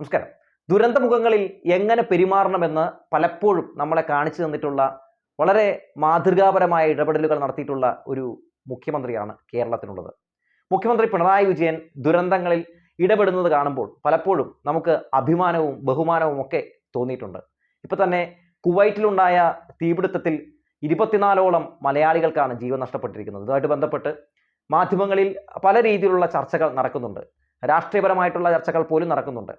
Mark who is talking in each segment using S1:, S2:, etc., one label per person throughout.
S1: നമസ്കാരം. ദുരന്തമുഖങ്ങളിൽ എങ്ങനെ പെരുമാറണമെന്ന് പലപ്പോഴും നമ്മളെ കാണിച്ചു തന്നിട്ടുള്ള വളരെ മാതൃകാപരമായ ഇടപെടലുകൾ നടത്തിയിട്ടുള്ള ഒരു മുഖ്യമന്ത്രിയാണ് കേരളത്തിനുള്ളത്. മുഖ്യമന്ത്രി പിണറായി വിജയൻ ദുരന്തങ്ങളിൽ ഇടപെടുന്നത് കാണുമ്പോൾ പലപ്പോഴും നമുക്ക് അഭിമാനവും ബഹുമാനവും ഒക്കെ തോന്നിയിട്ടുണ്ട്. ഇപ്പൊ തന്നെ കുവൈറ്റിലുണ്ടായ തീപിടുത്തത്തിൽ ഇരുപത്തിനാലോളം മലയാളികൾക്കാണ് ജീവൻ നഷ്ടപ്പെട്ടിരിക്കുന്നത്. ഇതുമായിട്ട് ബന്ധപ്പെട്ട് മാധ്യമങ്ങളിൽ പല രീതിയിലുള്ള ചർച്ചകൾ നടക്കുന്നുണ്ട്. രാഷ്ട്രീയപരമായിട്ടുള്ള ചർച്ചകൾ പോലും നടക്കുന്നുണ്ട്.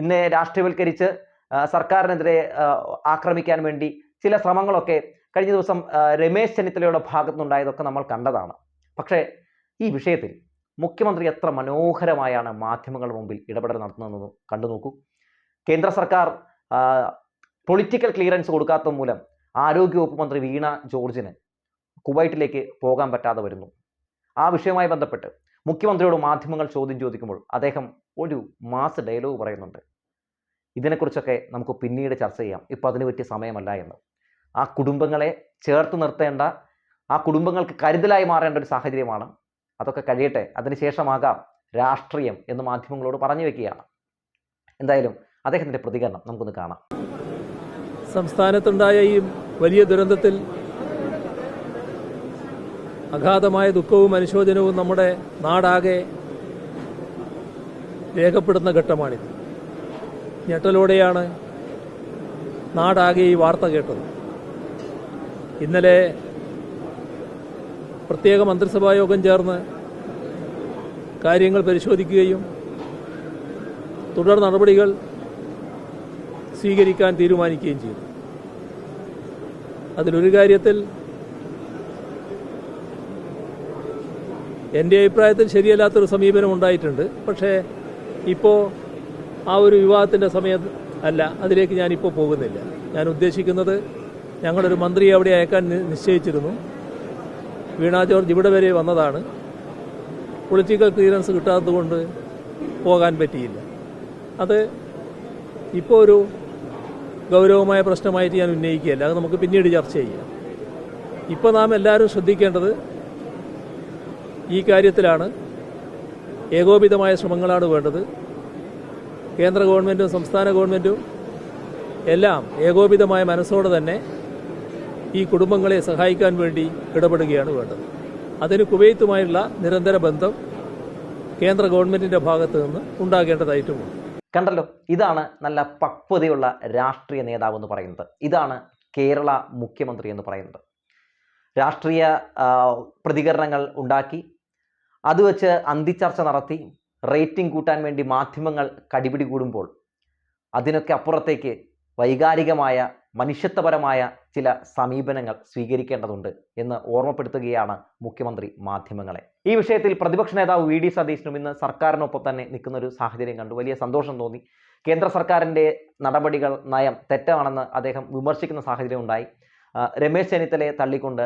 S1: ഇന്ന് രാഷ്ട്രീയവൽക്കരിച്ച് സർക്കാരിനെതിരെ ആക്രമിക്കാൻ വേണ്ടി ചില ശ്രമങ്ങളൊക്കെ കഴിഞ്ഞ ദിവസം രമേശ് ചെന്നിത്തലയുടെ ഭാഗത്തുനിന്നുണ്ടായതൊക്കെ നമ്മൾ കണ്ടതാണ്. പക്ഷേ ഈ വിഷയത്തിൽ മുഖ്യമന്ത്രി എത്ര മനോഹരമായാണ് മാധ്യമങ്ങളുടെ മുമ്പിൽ ഇടപെടൽ നടത്തുന്നതെന്ന് കണ്ടു നോക്കൂ. കേന്ദ്ര സർക്കാർ പൊളിറ്റിക്കൽ ക്ലിയറൻസ് കൊടുക്കാത്ത മൂലം ആരോഗ്യവകുപ്പ് മന്ത്രി വീണ ജോർജിന് കുവൈറ്റിലേക്ക് പോകാൻ പറ്റാതെ വരുന്നു. ആ വിഷയവുമായി ബന്ധപ്പെട്ട് മുഖ്യമന്ത്രിയോട് മാധ്യമങ്ങൾ ചോദ്യം ചോദിക്കുമ്പോൾ അദ്ദേഹം ഒരു മാസ് ഡയലോഗ് പറയുന്നുണ്ട്. ഇതിനെക്കുറിച്ചൊക്കെ നമുക്ക് പിന്നീട് ചർച്ച ചെയ്യാം. ഇപ്പോൾ അതിന് പറ്റിയ സമയമല്ല എന്ന്. ആ കുടുംബങ്ങളെ ചേർത്ത് നിർത്തേണ്ട ആ കുടുംബങ്ങൾക്ക് കരുതലായി മാറേണ്ട ഒരു സാഹചര്യമാണ്. അതൊക്കെ കഴിയട്ടെ. അതിനുശേഷമാകാം രാഷ്ട്രീയം എന്ന് മാധ്യമങ്ങളോട് പറഞ്ഞു വെക്കുകയാണ്. എന്തായാലും അദ്ദേഹത്തിന്റെ പ്രതികരണം നമുക്കൊന്ന് കാണാം.
S2: സംസ്ഥാനത്തുണ്ടായ ഈ വലിയ ദുരന്തത്തിൽ അഗാധമായ ദുഃഖവും അനുശോചനവും നമ്മുടെ നാടാകെ രേഖപ്പെടുന്ന ഘട്ടമാണിത്. ഞെട്ടലോടെയാണ് നാടാകെ ഈ വാർത്ത കേട്ടത്. ഇന്നലെ പ്രത്യേക മന്ത്രിസഭാ യോഗം ചേർന്ന് കാര്യങ്ങൾ പരിശോധിക്കുകയും തുടർ നടപടികൾ സ്വീകരിക്കാൻ തീരുമാനിക്കുകയും ചെയ്തു. അതിലൊരു കാര്യത്തിൽ എന്റെ അഭിപ്രായത്തിൽ ശരിയല്ലാത്തൊരു സമീപനം ഉണ്ടായിട്ടുണ്ട്. പക്ഷേ ഇപ്പോൾ ആ ഒരു വിവാഹത്തിന്റെ സമയം അല്ല അതിലേക്ക് ഞാനിപ്പോൾ പോകുന്നില്ല. ഞാൻ ഉദ്ദേശിക്കുന്നത് ഞങ്ങളൊരു മന്ത്രിയെ അവിടെ അയക്കാൻ നിശ്ചയിച്ചിരുന്നു. വീണ ജോർജ് ഇവിടെ വരെ വന്നതാണ്. പൊളിറ്റിക്കൽ ക്ലിയറൻസ് കിട്ടാത്തതുകൊണ്ട് പോകാൻ പറ്റിയില്ല. അത് ഇപ്പോൾ ഒരു ഗൗരവമായ പ്രശ്നമായിട്ട് ഞാൻ ഉന്നയിക്കുകയല്ല. അത് നമുക്ക് പിന്നീട് ചർച്ച ചെയ്യാം. ഇപ്പോൾ നാം എല്ലാവരും ശ്രദ്ധിക്കേണ്ടത് ഈ കാര്യത്തിലാണ് ഏകോപിതമായ ശ്രമങ്ങളാണ് വേണ്ടത്. കേന്ദ്ര ഗവൺമെന്റും സംസ്ഥാന ഗവൺമെന്റും എല്ലാം ഏകോപിതമായ മനസ്സോടെ തന്നെ ഈ കുടുംബങ്ങളെ സഹായിക്കാൻ വേണ്ടി ഇടപെടുകയാണ് വേണ്ടത്. അതിന് കുവൈത്തുമായുള്ള നിരന്തര ബന്ധം കേന്ദ്ര ഗവൺമെന്റിന്റെ ഭാഗത്ത് നിന്ന് ഉണ്ടാകേണ്ടതായിട്ടുമുണ്ട്.
S1: കണ്ടല്ലോ ഇതാണ് നല്ല പക്വതയുള്ള രാഷ്ട്രീയ നേതാവ് എന്ന് പറയുന്നത്. ഇതാണ് കേരള മുഖ്യമന്ത്രി എന്ന് പറയുന്നത്. രാഷ്ട്രീയ പ്രതികരണങ്ങൾ ഉണ്ടാക്കി അത് വെച്ച് അന്തിച്ചർച്ച നടത്തി റേറ്റിംഗ് കൂട്ടാൻ വേണ്ടി മാധ്യമങ്ങൾ കടിപിടി കൂടുമ്പോൾ അതിനൊക്കെ അപ്പുറത്തേക്ക് വൈകാരികമായ മനുഷ്യത്വപരമായ ചില സമീപനങ്ങൾ സ്വീകരിക്കേണ്ടതുണ്ട് എന്ന് ഓർമ്മപ്പെടുത്തുകയാണ് മുഖ്യമന്ത്രി മാധ്യമങ്ങളെ. ഈ വിഷയത്തിൽ പ്രതിപക്ഷ നേതാവ് വി ഡി സതീശനും ഇന്ന് സർക്കാരിനൊപ്പം തന്നെ നിൽക്കുന്ന ഒരു സാഹചര്യം കണ്ടു. വലിയ സന്തോഷം തോന്നി. കേന്ദ്ര സർക്കാരിന്റെ നടപടികൾ നയം തെറ്റാണെന്ന് അദ്ദേഹം വിമർശിക്കുന്ന സാഹചര്യം ഉണ്ടായി. രമേശ് ചെന്നിത്തലയെ തള്ളിക്കൊണ്ട്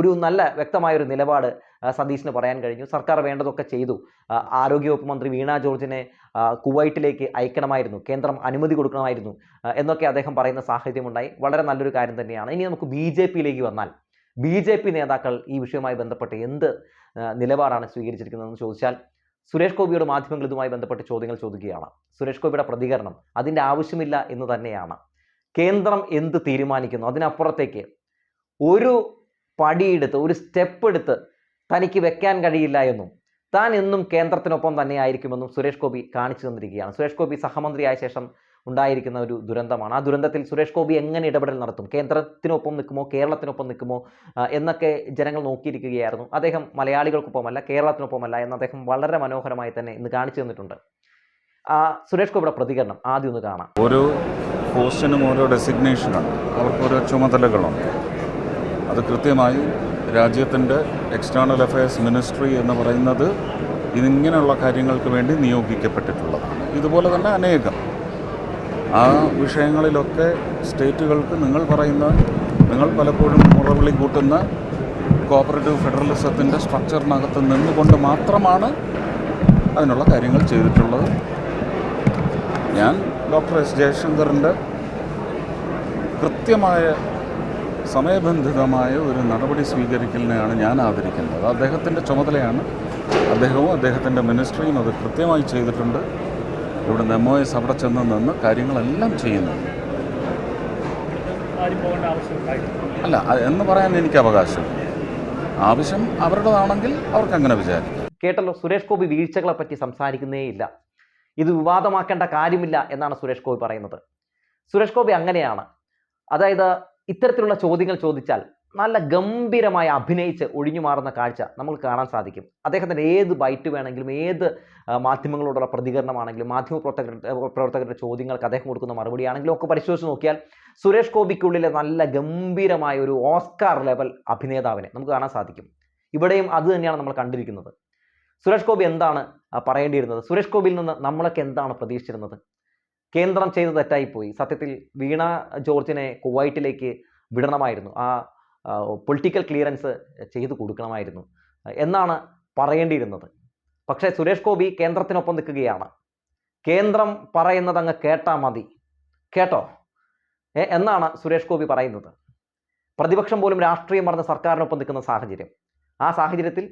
S1: ഒരു നല്ല വ്യക്തമായ ഒരു നിലപാട് ആ, സതീശിന് പറയാൻ കഴിഞ്ഞു. സർക്കാർ വേണ്ടതൊക്കെ ചെയ്തു. ആരോഗ്യവകുപ്പ് മന്ത്രി വീണ ജോർജിനെ കുവൈറ്റിലേക്ക് അയക്കണമായിരുന്നു. കേന്ദ്രം അനുമതി കൊടുക്കണമായിരുന്നു. എന്നൊക്കെ അദ്ദേഹം പറയുന്ന സാഹചര്യമുണ്ടായി. വളരെ നല്ലൊരു കാര്യം തന്നെയാണ്. ഇനി നമുക്ക് ബി ജെ പിയിലേക്ക് വന്നാൽ. ബി ജെ പി നേതാക്കൾ ഈ വിഷയവുമായി ബന്ധപ്പെട്ട് എന്ത് നിലപാടാണ് സ്വീകരിച്ചിരിക്കുന്നതെന്ന് ചോദിച്ചാൽ സുരേഷ് ഗോപിയുടെ മാധ്യമങ്ങൾ ഇതുമായി ബന്ധപ്പെട്ട് ചോദ്യങ്ങൾ ചോദിക്കുകയാണ്. സുരേഷ് ഗോപിയുടെ പ്രതികരണം അതിന്റെ ആവശ്യമില്ല എന്ന് തന്നെയാണ്. കേന്ദ്രം എന്ത് തീരുമാനിക്കുന്നു? അതിനപ്പുറത്തേക്ക് ഒരു പടിയെടുത്ത് ഒരു സ്റ്റെപ്പ് എടുത്ത് തനിക്ക് വെക്കാൻ കഴിയില്ല എന്നും താൻ എന്നും കേന്ദ്രത്തിനൊപ്പം തന്നെ ആയിരിക്കുമെന്നും സുരേഷ് ഗോപി കാണിച്ചു തന്നിരിക്കുകയാണ്. സുരേഷ് ഗോപി സഹമന്ത്രിയായ ശേഷം ഉണ്ടായിരിക്കുന്ന ഒരു ദുരന്തമാണ്. ആ ദുരന്തത്തിൽ സുരേഷ് ഗോപി എങ്ങനെ ഇടപെടൽ നടത്തും? കേന്ദ്രത്തിനൊപ്പം നിൽക്കുമോ? കേരളത്തിനൊപ്പം നിൽക്കുമോ? എന്നൊക്കെ ജനങ്ങൾ നോക്കിയിരിക്കുകയായിരുന്നു. അദ്ദേഹം മലയാളികൾക്കൊപ്പമല്ല കേരളത്തിനൊപ്പമല്ല എന്ന് അദ്ദേഹം വളരെ മനോഹരമായി തന്നെ ഇന്ന് കാണിച്ചു തന്നിട്ടുണ്ട്. ആ സുരേഷ് ഗോപിയുടെ പ്രതികരണം ആദ്യം ഒന്ന് കാണാം.
S3: ഓരോ പോസ്റ്റിനും ഓരോ ഡെസിഗ്നേഷനും അവർക്ക് ഓരോ ചുമതലകളുണ്ട്. അത് കൃത്യമായി രാജ്യത്തിന്റെ എക്സ്റ്റേണൽ അഫയേഴ്സ് മിനിസ്ട്രി എന്ന് പറയുന്നത് ഇതിങ്ങനെയുള്ള കാര്യങ്ങൾക്ക് വേണ്ടി നിയോഗിക്കപ്പെട്ടിട്ടുള്ളതാണ്. ഇതുപോലെ തന്നെ അനേകം. ആ വിഷയങ്ങളിലൊക്കെ സ്റ്റേറ്റുകൾക്ക് നിങ്ങൾ പറയുന്ന നിങ്ങൾ പലപ്പോഴും മുറവിളി കൂട്ടുന്ന കോപ്പറേറ്റീവ് ഫെഡറലിസത്തിന്റെ സ്ട്രക്ചറിനകത്ത് നിന്നുകൊണ്ട് മാത്രമാണ് അതിനുള്ള കാര്യങ്ങൾ ചെയ്തിട്ടുള്ളത്. ഞാൻ ഡോക്ടർ എസ് ജയശങ്കറിന്റെ കൃത്യമായ സമയബന്ധിതമായ ഒരു നടപടി സ്വീകരിക്കലിനെയാണ് ഞാൻ ആദരിക്കുന്നത്. അദ്ദേഹത്തിന്റെ ചുമതലയാണ് അദ്ദേഹവും അദ്ദേഹത്തിന്റെ മിനിസ്ട്രിയും അത് കൃത്യമായി ചെയ്തിട്ടുണ്ട്. ഇവിടുന്ന് എം ഒ എസ് അവിടെ ചെന്ന് നിന്ന് കാര്യങ്ങളെല്ലാം ചെയ്യുന്നുണ്ട് അല്ല എന്ന് പറയാൻ എനിക്ക് അവകാശം. ആവശ്യം അവരുടേതാണെങ്കിൽ അവർക്ക് അങ്ങനെ വിചാരിക്കും.
S1: കേട്ടല്ലോ സുരേഷ് ഗോപി വീഴ്ചകളെ പറ്റി സംസാരിക്കുന്നേ ഇല്ല ഇത് വിവാദമാക്കേണ്ട കാര്യമില്ല എന്നാണ് സുരേഷ് ഗോപി പറയുന്നത്. സുരേഷ് ഗോപി അങ്ങനെയാണ്. അതായത് ഇത്തരത്തിലുള്ള ചോദ്യങ്ങൾ ചോദിച്ചാൽ നല്ല ഗംഭീരമായി അഭിനയിച്ച് ഒഴിഞ്ഞു മാറുന്ന കാഴ്ച നമുക്ക് കാണാൻ സാധിക്കും. അദ്ദേഹത്തിന്റെ ഏത് ബൈറ്റ് വേണമെങ്കിലും ഏത് മാധ്യമങ്ങളോടുള്ള പ്രതികരണമാണെങ്കിലും മാധ്യമ പ്രവർത്തകരുടെ പ്രവർത്തകരുടെ ചോദ്യങ്ങൾക്ക് അദ്ദേഹം കൊടുക്കുന്ന മറുപടി ആണെങ്കിലും ഒക്കെ പരിശോധിച്ച് നോക്കിയാൽ സുരേഷ് ഗോപിക്കുള്ളിലെ നല്ല ഗംഭീരമായ ഒരു ഓസ്കാർ ലെവൽ അഭിനേതാവിനെ നമുക്ക് കാണാൻ സാധിക്കും. ഇവിടെയും അത് തന്നെയാണ് നമ്മൾ കണ്ടിരിക്കുന്നത്. സുരേഷ് ഗോപി എന്താണ് പറയേണ്ടിയിരുന്നത്? സുരേഷ് ഗോപിയിൽ നിന്ന് നമ്മളൊക്കെ എന്താണ് പ്രതീക്ഷിച്ചിരുന്നത്? കേന്ദ്രം ചെയ്ത് തെറ്റായിപ്പോയി. സത്യത്തിൽ വീണ ജോർജിനെ കുവൈറ്റിലേക്ക് വിടണമായിരുന്നു. ആ പൊളിറ്റിക്കൽ ക്ലിയറൻസ് ചെയ്തു കൊടുക്കണമായിരുന്നു. എന്നാണ് പറയേണ്ടിയിരുന്നത്. പക്ഷേ സുരേഷ് ഗോപി കേന്ദ്രത്തിനൊപ്പം നിൽക്കുകയാണ്. കേന്ദ്രം പറയുന്നത് അങ്ങ് കേട്ടാ മതി. കേട്ടോ? എന്നാണ് സുരേഷ് ഗോപി പറയുന്നത്. പ്രതിപക്ഷം പോലും രാഷ്ട്രീയം പറഞ്ഞ സർക്കാരിനൊപ്പം നിൽക്കുന്ന സാഹചര്യം. ആ സാഹചര്യത്തിൽ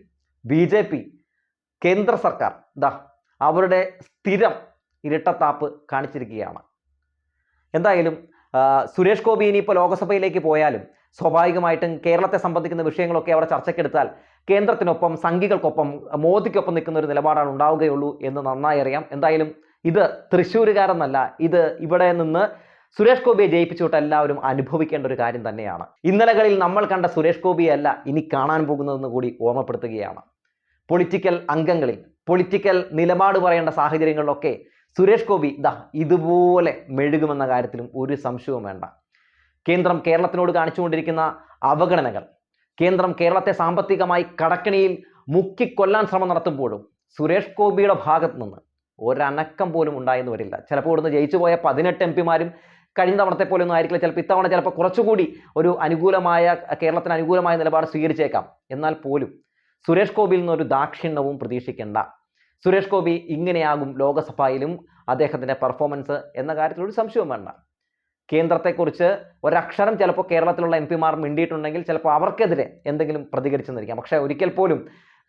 S1: ബി കേന്ദ്ര സർക്കാർ ദാ അവരുടെ സ്ഥിരം ഇരട്ടത്താപ്പ് കാണിച്ചിരിക്കുകയാണ്. എന്തായാലും സുരേഷ് ഗോപി ഇനിയിപ്പോൾ ലോക്സഭയിലേക്ക് പോയാലും സ്വാഭാവികമായിട്ടും കേരളത്തെ സംബന്ധിക്കുന്ന വിഷയങ്ങളൊക്കെ അവിടെ ചർച്ചയ്ക്കെടുത്താൽ കേന്ദ്രത്തിനൊപ്പം സംഘികൾക്കൊപ്പം മോദിക്കൊപ്പം നിൽക്കുന്ന ഒരു നിലപാടാണ് ഉണ്ടാവുകയുള്ളൂ എന്ന് നന്നായി അറിയാം. എന്തായാലും ഇത് തൃശ്ശൂരുകാരെന്നല്ല ഇത് ഇവിടെ നിന്ന് സുരേഷ് ഗോപിയെ ജയിപ്പിച്ചുകൊണ്ട് എല്ലാവരും അനുഭവിക്കേണ്ട ഒരു കാര്യം തന്നെയാണ്. ഇന്നലകളിൽ നമ്മൾ കണ്ട സുരേഷ് ഗോപിയല്ല ഇനി കാണാൻ പോകുന്നതെന്ന് കൂടി ഓർമ്മപ്പെടുത്തുകയാണ്. പൊളിറ്റിക്കൽ അംഗങ്ങളിൽ പൊളിറ്റിക്കൽ നിലപാട് പറയേണ്ട സാഹചര്യങ്ങളിലൊക്കെ സുരേഷ് ഗോപി ദാ ഇതുപോലെ മെഴുകുമെന്ന കാര്യത്തിലും ഒരു സംശയവും വേണ്ട. കേന്ദ്രം കേരളത്തിനോട് കാണിച്ചുകൊണ്ടിരിക്കുന്ന അവഗണനകൾ കേന്ദ്രം കേരളത്തെ സാമ്പത്തികമായി കടക്കണിയിൽ മുക്കിക്കൊല്ലാൻ ശ്രമം നടത്തുമ്പോഴും സുരേഷ് ഗോപിയുടെ ഭാഗത്ത് നിന്ന് ഒരനക്കം പോലും ഉണ്ടായെന്ന് വരില്ല. ചിലപ്പോൾ ഇവിടുന്ന് ജയിച്ചു പോയ പതിനെട്ട് എം പിമാരും കഴിഞ്ഞ തവണത്തെ പോലെ ഒന്നും ആയിരിക്കില്ല. ചിലപ്പോൾ ഇത്തവണ ചിലപ്പോൾ കുറച്ചുകൂടി ഒരു അനുകൂലമായ കേരളത്തിന് അനുകൂലമായ നിലപാട് സ്വീകരിച്ചേക്കാം. എന്നാൽ പോലും സുരേഷ് ഗോപിയിൽ നിന്ന് ഒരു ദാക്ഷിണ്യവും പ്രതീക്ഷിക്കേണ്ട സുരേഷ് ഗോപി ഇങ്ങനെയാകും ലോകസഭയിലും അദ്ദേഹത്തിന്റെ പെർഫോമൻസ് എന്ന കാര്യത്തിൽ ഒരു സംശയവും വേണ്ട. കേന്ദ്രത്തെക്കുറിച്ച് ഒരക്ഷരം ചിലപ്പോൾ കേരളത്തിലുള്ള എം പിമാർ മിണ്ടിയിട്ടുണ്ടെങ്കിൽ ചിലപ്പോൾ അവർക്കെതിരെ എന്തെങ്കിലും പ്രതികരിച്ചെന്നിരിക്കാം. പക്ഷേ ഒരിക്കൽ പോലും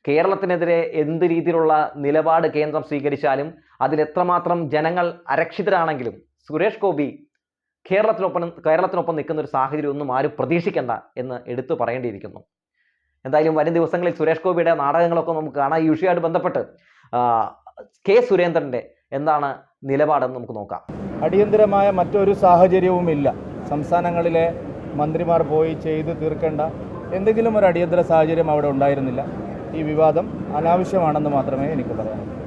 S1: കേരളത്തിനെതിരെ എന്ത് രീതിയിലുള്ള നിലപാട് കേന്ദ്രം സ്വീകരിച്ചാലും അതിലെത്രമാത്രം ജനങ്ങൾ അരക്ഷിതരാണെങ്കിലും സുരേഷ് ഗോപി കേരളത്തിനൊപ്പം കേരളത്തിനൊപ്പം നിൽക്കുന്ന ഒരു സാഹചര്യം ഒന്നും ആരും പ്രതീക്ഷിക്കേണ്ട എന്ന് എടുത്തു പറയേണ്ടിയിരിക്കുന്നു. എന്തായാലും വരും ദിവസങ്ങളിൽ സുരേഷ് ഗോപിയുടെ നാടകങ്ങളൊക്കെ നമുക്ക് കാണാം. ഈ വിഷയമായിട്ട് ബന്ധപ്പെട്ട് കെ സുരേന്ദ്രന്റെ എന്താണ് നിലപാടെന്ന് നമുക്ക് നോക്കാം.
S4: അടിയന്തരമായ മറ്റൊരു സാഹചര്യവുമില്ല. സംസ്ഥാനങ്ങളിലെ മന്ത്രിമാർ പോയി ചെയ്ത് തീർക്കേണ്ട എന്തെങ്കിലും ഒരു അടിയന്തര സാഹചര്യം അവിടെ ഉണ്ടായിരുന്നില്ല. ഈ വിവാദം അനാവശ്യമാണെന്ന് മാത്രമേ എനിക്ക് പറയാനുള്ളൂ.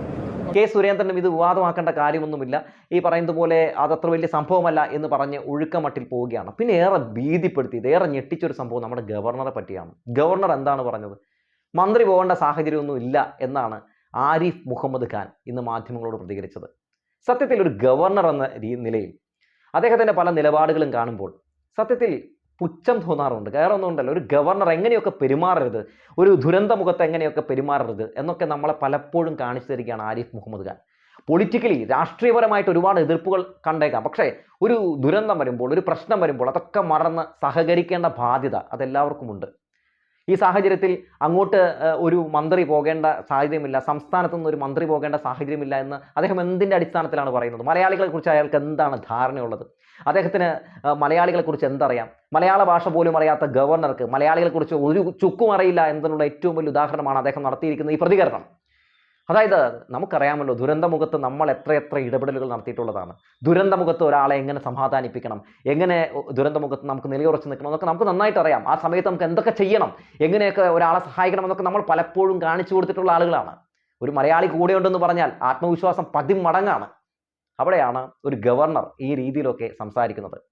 S1: കെ സുരേന്ദ്രനും ഇത് വിവാദമാക്കേണ്ട കാര്യമൊന്നുമില്ല. ഈ പറയുന്നത് പോലെ അതത്ര വലിയ സംഭവമല്ല എന്ന് പറഞ്ഞ് ഒഴുക്കമട്ടിൽ പോവുകയാണ്. പിന്നെ ഏറെ ഭീതിപ്പെടുത്തിയത് ഏറെ ഞെട്ടിച്ചൊരു സംഭവം നമ്മുടെ ഗവർണറെ പറ്റിയാണ്. ഗവർണർ എന്താണ് പറഞ്ഞത്? മന്ത്രി പോകേണ്ട സാഹചര്യമൊന്നും ഇല്ല എന്നാണ് ആരിഫ് മുഹമ്മദ് ഖാൻ ഇന്ന് മാധ്യമങ്ങളോട് പ്രതികരിച്ചത്. സത്യത്തിൽ ഒരു ഗവർണർ എന്ന നിലയിൽ അദ്ദേഹത്തിന്റെ പല നിലപാടുകളും കാണുമ്പോൾ സത്യത്തിൽ പുച്ഛം തോന്നാറുണ്ട്. വേറെ ഒന്നും ഉണ്ടല്ലോ ഒരു ഗവർണർ എങ്ങനെയൊക്കെ പെരുമാറരുത് ഒരു ദുരന്ത മുഖത്ത് എങ്ങനെയൊക്കെ പെരുമാറരുത് എന്നൊക്കെ നമ്മളെ പലപ്പോഴും കാണിച്ചു തരികയാണ് ആരിഫ് മുഹമ്മദ് ഖാൻ. പൊളിറ്റിക്കലി രാഷ്ട്രീയപരമായിട്ട് ഒരുപാട് എതിർപ്പുകൾ കണ്ടേക്കാം. പക്ഷേ ഒരു ദുരന്തം വരുമ്പോൾ ഒരു പ്രശ്നം വരുമ്പോൾ അതൊക്കെ മറന്ന് സഹകരിക്കേണ്ട ബാധ്യത അതെല്ലാവർക്കുമുണ്ട്. ഈ സാഹചര്യത്തിൽ അങ്ങോട്ട് ഒരു മന്ത്രി പോകേണ്ട സാഹചര്യമില്ല സംസ്ഥാനത്തു ഒരു മന്ത്രി പോകേണ്ട സാഹചര്യമില്ല എന്ന് അദ്ദേഹം എന്തിന്റെ അടിസ്ഥാനത്തിലാണ് പറയുന്നത്? മലയാളികളെ കുറിച്ച് അയാൾക്ക് എന്താണ് ധാരണയുള്ളത്? അദ്ദേഹത്തിന് മലയാളികളെ മലയാളികളെക്കുറിച്ച് എന്തറിയാം? മലയാള ഭാഷ പോലും അറിയാത്ത ഗവർണർക്ക് മലയാളികളെക്കുറിച്ച് ഒരു ചുക്കും അറിയില്ല എന്നതിനുള്ള ഏറ്റവും വലിയ ഉദാഹരണമാണ് അദ്ദേഹം നടത്തിയിരിക്കുന്ന ഈ പ്രതികരണം. അതായത് നമുക്കറിയാമല്ലോ ദുരന്തമുഖത്ത് നമ്മൾ എത്രയെത്ര ഇടപെടലുകൾ നടത്തിയിട്ടുള്ളതാണ്. ദുരന്തമുഖത്ത് ഒരാളെ എങ്ങനെ സമാധാനിപ്പിക്കണം? എങ്ങനെ ദുരന്തമുഖത്ത് നമുക്ക് നിലയുറച്ച് നിൽക്കണം? എന്നൊക്കെ നമുക്ക് നന്നായിട്ട് അറിയാം. ആ സമയത്ത് നമുക്ക് എന്തൊക്കെ ചെയ്യണം? എങ്ങനെയൊക്കെ ഒരാളെ സഹായിക്കണം എന്നൊക്കെ നമ്മൾ പലപ്പോഴും കാണിച്ചു കൊടുത്തിട്ടുള്ള ആളുകളാണ്. ഒരു മലയാളി കൂടെയുണ്ടെന്ന് പറഞ്ഞാൽ ആത്മവിശ്വാസം പതിമടങ്ങാണ്. അവിടെയാണ് ഒരു ഗവർണർ ഈ രീതിയിലൊക്കെ സംസാരിക്കുന്നത്.